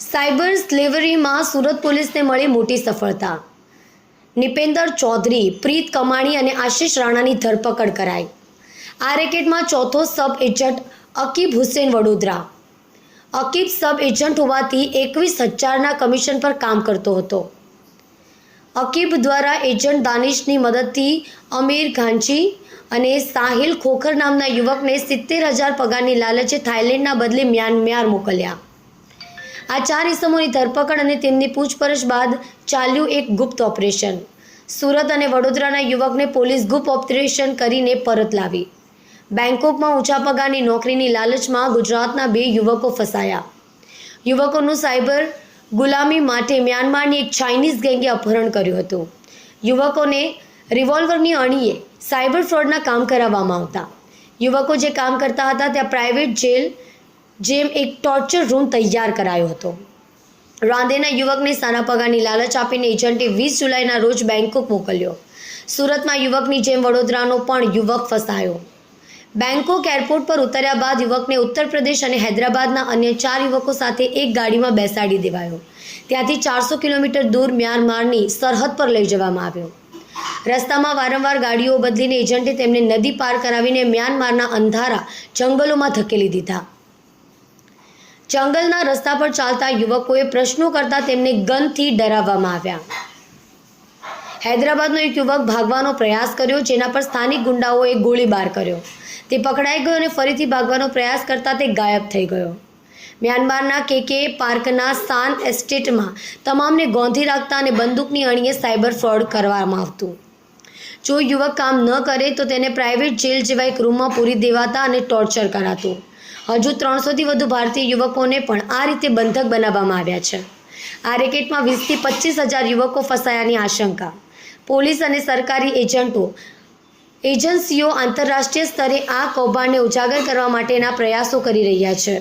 Cyber સ્લેવરીમાં Surat પોલીસને મળી મોટી સફળતા. નિપેન્દર ચૌધરી, પ્રીત કમાણી અને આશીષ રાણાની ધરપકડ કરાઈ. આ રેકેટમાં ચોથો sub agent Akib Hussain Vadodara. Akib sub agent હોવાથી એકવીસ હજારના કમિશન પર કામ કરતો હતો. અકીબ દ્વારા એજન્ટ દાનિશની મદદથી અમીર ઘાંચી અને સાહિલ ખોખર નામના યુવકને સિત્તેર હજાર પગારની લાલચે થાઇલેન્ડના બદલે મ્યાનમ્યાર મોકલ્યા. આ ચાર ઇસમોની ધરપકડ અને તેમની પૂછપરછ બાદ ચાલ્યું એક ગુપ્ત ઓપરેશન. સુરત અને વડોદરાના યુવકને પોલીસ ગુપ્ત ઓપરેશન કરીને પરત લાવી. બેંકોકમાં ઊંચા પગારની નોકરીની લાલચમાં ગુજરાતના બે યુવકો ફસાયા. યુવકોનું સાયબર ગુલામી માટે મ્યાનમારની એક ચાઇનીઝ ગેંગે અપહરણ કર્યું હતું. યુવકોને રિવોલ્વરની અણીએ સાયબર ફ્રોડના કામ કરાવવામાં આવતા. યુવકો જે કામ કરતા હતા, ત્યાં પ્રાઇવેટ જેલ જેમ એક ટોર્ચર રૂમ તૈયાર કરાયો હતો. રાંદેના યુવકને સારા પગારની લાલચ આપીને એજન્ટે વીસ જુલાઈના રોજ બેંકોક મોકલ્યો. સુરતમાં યુવકની જેમ વડોદરાનો પણ યુવક ફસાયો. બેંકોક એરપોર્ટ પર ઉતર્યા બાદ યુવકને ઉત્તર પ્રદેશ અને હૈદરાબાદના અન્ય ચાર યુવકો સાથે એક ગાડીમાં બેસાડી દેવાયો. ત્યાંથી ચારસો કિલોમીટર દૂર મ્યાનમારની સરહદ પર લઈ જવામાં આવ્યો. રસ્તામાં વારંવાર ગાડીઓ બદલીને એજન્ટે તેમને નદી પાર કરાવીને મ્યાનમારના અંધારા જંગલોમાં ધકેલી દીધા. જંગલના રસ્તા પર ચાલતા યુવકોએ પ્રશ્નો કરતા તેમને ગનથી ડરાવવામાં આવ્યા. હૈદરાબાદનો એક યુવક ભાગવાનો પ્રયાસ કર્યો, જેના પર સ્થાનિક ગુંડાઓએ ગોળીબાર કર્યો. તે પકડાઈ ગયો અને ફરીથી ભાગવાનો પ્રયાસ કરતા તે ગાયબ થઈ ગયો. મ્યાનમારના કેકે પાર્કના સાન એસ્ટેટમાં તમામને ગોંધી રાખતા અને બંદૂકની અણીએ સાયબર ફ્રોડ કરવામાં આવતું. જો યુવક કામ ન કરે તો તેને પ્રાઇવેટ જેલ જેવા એક રૂમમાં પૂરી દેવાતા અને ટોર્ચર કરાતું. હજુ ત્રણસોથી વધુ ભારતીય યુવકોને પણ આ રીતે બંધક બનાવવામાં આવ્યા છે. આ રેકેટમાં વીસથી પચીસ હજાર યુવકો ફસાયાની આશંકા. પોલીસ અને સરકારી એજન્ટો, એજન્સીઓ આંતરરાષ્ટ્રીય સ્તરે આ કૌભાંડને ઉજાગર કરવા માટેના પ્રયાસો કરી રહ્યા છે.